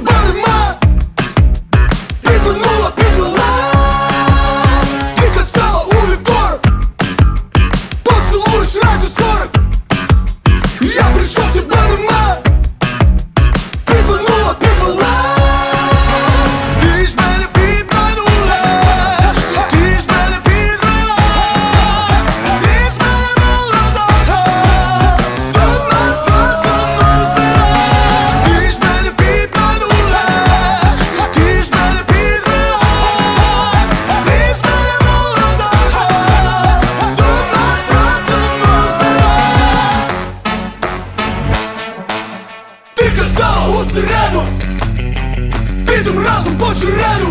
барма Підвернула, підвела Ти казала у вівторок Поцілуєш разів сорок! Я прийшов, тебе нема саму середу, підем разом по череду